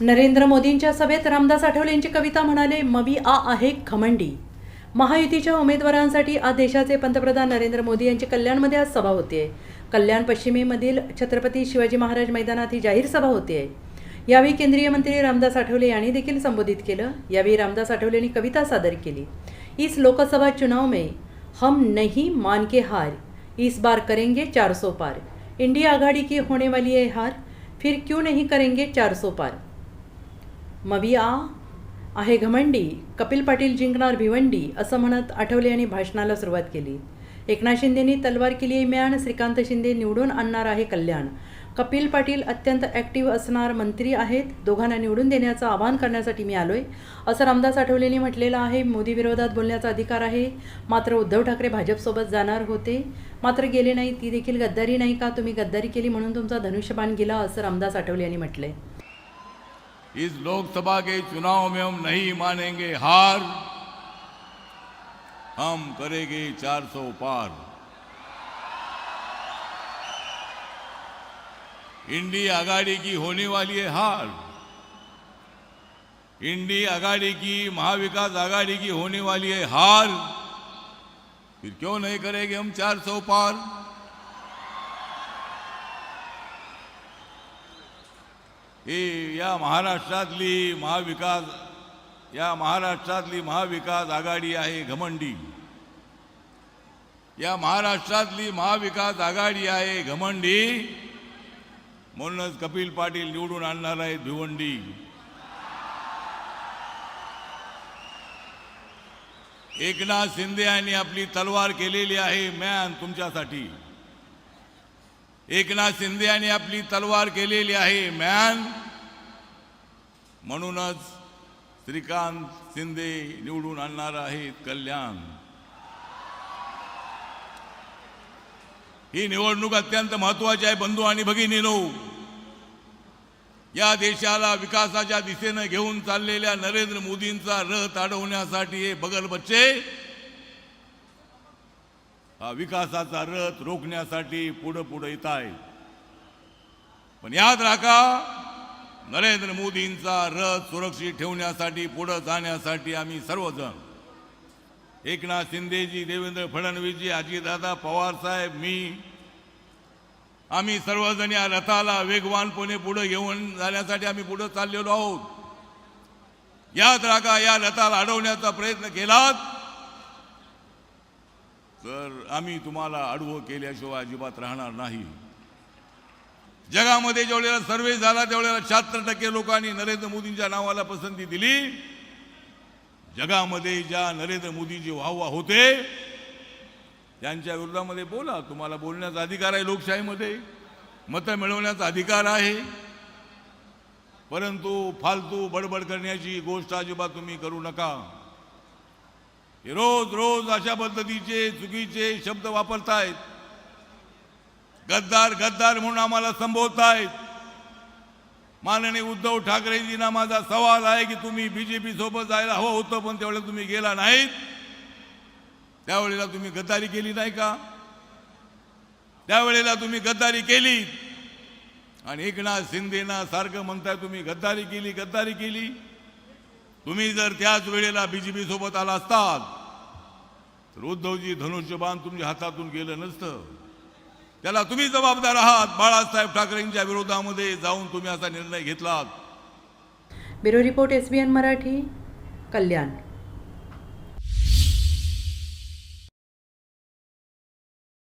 नरेंद्र मोदींच्या सभेत रामदास आठवले यांची कविता म्हणाले मवी आ आहे खमंडी महायुतीच्या उमेदवारांसाठी आज देशाचे पंतप्रधान नरेंद्र मोदी यांची कल्याणमध्ये आज सभा होते कल्याण पश्चिमेमधील छत्रपती शिवाजी महाराज मैदानात ही जाहीर सभा होते यावेळी केंद्रीय मंत्री रामदास आठवले यांनी देखील संबोधित केलं. यावेळी रामदास आठवले यांनी कविता सादर केली. इस लोकसभा चुनाव में हम नहीं मान के हार इस बार करेंगे चार पार. इंडिया आघाड़ी की होने वाली है हार फिर क्यों नहीं करेंगे चार पार? मविया आहे घमंडी कपिल पाटील जिंकणार भिवंडी असं म्हणत आठवले यांनी भाषणाला सुरुवात केली. एकनाथ शिंदेंनी तलवार केली आहे म्यान श्रीकांत शिंदे निवडून आणणार आहे कल्याण. कपिल पाटील अत्यंत ॲक्टिव्ह असणार मंत्री आहेत दोघांना निवडून देण्याचं आवाहन करण्यासाठी मी आलोय असं रामदास आठवलेंनी म्हटलेलं आहे. मोदी विरोधात बोलण्याचा अधिकार आहे. मात्र उद्धव ठाकरे भाजपसोबत जाणार होते. मात्र गेले नाही ती देखील गद्दारी नाही का? तुम्ही गद्दारी केली म्हणून तुमचा धनुष्यबाण गेला असं रामदास आठवले यांनी आहे इस लोकसभा के चुनाव में हम नहीं मानेंगे हार। हम करेंगे 400 पार। इंडिया आघाड़ी की होने वाली है हार। इंडी आघाड़ी की, महाविकास आघाड़ी की होने वाली है हार। फिर क्यों नहीं करेंगे हम 400 पार? ही या महाराष्ट्रातली महाविकास या महाराष्ट्रातली महाविकास आघाडी आहे घमंडी. या महाराष्ट्रातली महाविकास आघाडी आहे घमंडी. म्हणूनच कपिल पाटील निवडून आणणार आहेत भिवंडी. एकनाथ शिंदे यांनी आपली तलवार केलेली आहे मॅन तुमच्यासाठी. एकनाथ शिंदे यांनी आपली तलवार केलेली आहे मॅन म्हणूनच श्रीकांत शिंदे निवडून आणणार आहेत कल्याण. ही निवडणूक अत्यंत महत्वाची आहे बंधू आणि भगिनीनो. या देशाला विकासाच्या दिशेनं घेऊन चाललेल्या नरेंद्र मोदींचा रथ अडवण्यासाठी हे बगल बच्चे विकासाचा रथ रोखण्यासाठी पुढं पुढं येत आहे. पण याद राखा नरेंद्र मोदींचा रथ सुरक्षित ठेवण्यासाठी पुढं जाण्यासाठी आम्ही सर्वजण एकनाथ शिंदेजी देवेंद्र फडणवीसजी अजितदादा पवारसाहेब मी आम्ही सर्वजण या रथाला वेगवानपणे पुढे घेऊन जाण्यासाठी आम्ही पुढे चाललेलो आहोत. याद राखा या रथाला अडवण्याचा प्रयत्न केलात. तर आम्ही तुम्हाला आडवं केल्याशिवाय अजिबात राहणार नाही. जगामध्ये जेवढेला सर्वे झाला तेवढ्याला शहात्तर टक्के लोकांनी नरेंद्र मोदींच्या नावाला पसंती दिली. जगामध्ये ज्या नरेंद्र मोदीजी वाहवा होते त्यांच्या विरोधामध्ये बोला. तुम्हाला बोलण्याचा अधिकार आहे लोकशाहीमध्ये. मतं मिळवण्याचा अधिकार आहे. परंतु फालतू बडबड करण्याची गोष्ट अजिबात तुम्ही करू नका. रोज रोज अशा पद्धतीचे चुकीचे शब्द वापरतायत. गद्दार गद्दार म्हणून आम्हाला संबोधतायत. माननीय उद्धव ठाकरेजींना माझा सवाल आहे की तुम्ही बीजेपी सोबत जायला हवं होतं पण त्यावेळेला तुम्ही गेला नाहीत. त्यावेळेला तुम्ही गद्दारी केली नाही का? त्यावेळेला तुम्ही गद्दारी केली आणि एकनाथ शिंदेना सारखं म्हणताय तुम्ही गद्दारी केली गद्दारी केली. तुम्ही जर त्याच वेळेला बीजेपी सोबत आला असतात तर उद्धवजी धनुष्यबाण तुमच्या हातातून गेलं नसतं. त्याला तुम्ही जबाबदार आहात. बाळासाहेब ठाकरेंच्या विरोधामध्ये जाऊन तुम्ही असा निर्णय घेतलात. Bureau report S B N Marathi Kalyan.